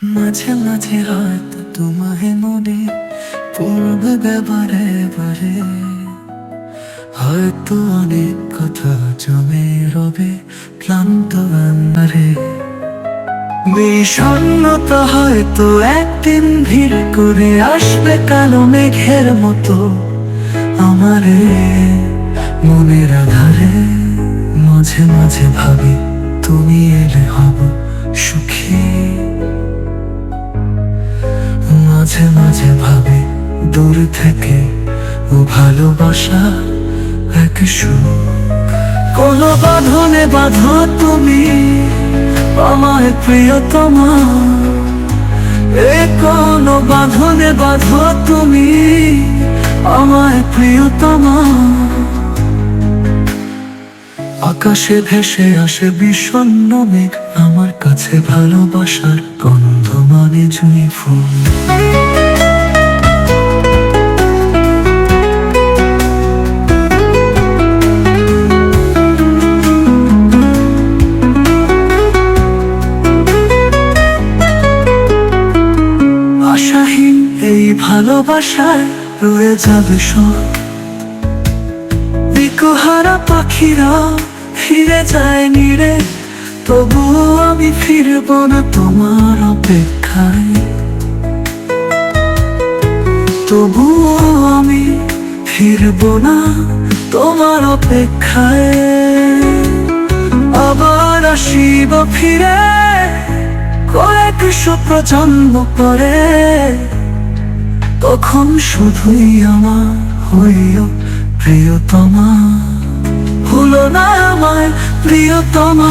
মাঝে মাঝে হয়তো তোমায় মনে পড়বে বারে বারে হয়তো অনেক কথা জমে রবে ক্লান্ত আন্ধারে। বিষণ্ণতা হয়তো একদিন ভিড় করে আসবে কালো মেঘের মতো আমারে। মনের আধারে মাঝে মাঝে ভাবি তুমি এলে হব সুখী। মাঝে মাঝে ভাবি, দূর থেকে ও ভালোবাসা এক সুখ। কোনো বাঁধনে বাঁধো তুমি, আমায় প্রিয়তমা। এ কোনো বাঁধনে বাঁধো তুমি, আমায় প্রিয়তমা। আকাশে ভেসে আসে বিষণ্ণ মেঘ, আমার কাছে ভালোবাসার গন্ধ। মানে জুঁই আশাহীন এই ভালোবাসায় রয়ে যাবে সব। পাখিরা ফিরে যায় নিরে, তবুও আমি ফিরব না তোমার অপেক্ষায় তবুও আমি ফিরব না তোমার অপেক্ষায়। আবার আসিব ফিরে, কয়েক প্রজন্ম পরে তখন শুধুই আমার হইও প্রিয়তমা। হলো না আমার প্রিয়তমা।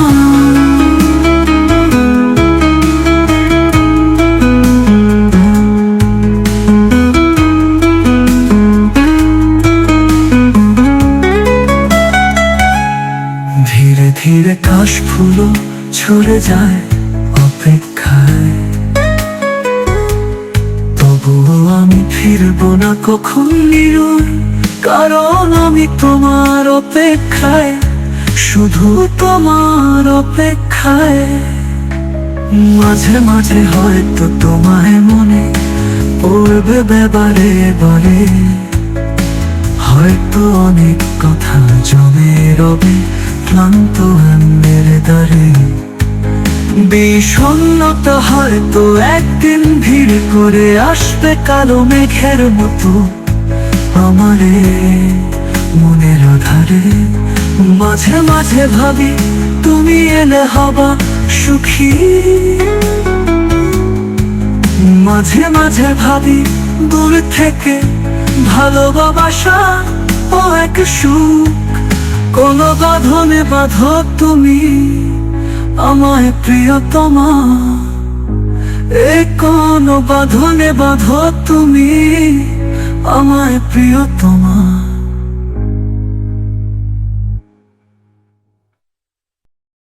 ধীরে ধীরে কাশ ফুলো ছড়ে যায় অপেক্ষায়। তবুও আমি ফিরবো না কখন নিরুর, কারণ আমি তোমার অপেক্ষায়, শুধু তোমার অপেক্ষায়। মাঝে মাঝে হয়তো তোমায় মনে পড়বে বেবারে বারে বিষণ্ণতা হয়তো একদিন ভিড় করে আসবে কালো মেঘের মতো। আমারে মনের আধারে মাঝে মাঝে ভাবি, তুমি এলে হবা সুখী। মাঝে মাঝে ভাবি, দূর থেকে ভালোবাসা ও এক সুখ। কোনো বাঁধনে বাঁধো তুমি। আমায় প্রিয়তমা এ কোন বাঁধনে বাঁধো তুমি? আমায় প্রিয়তমা।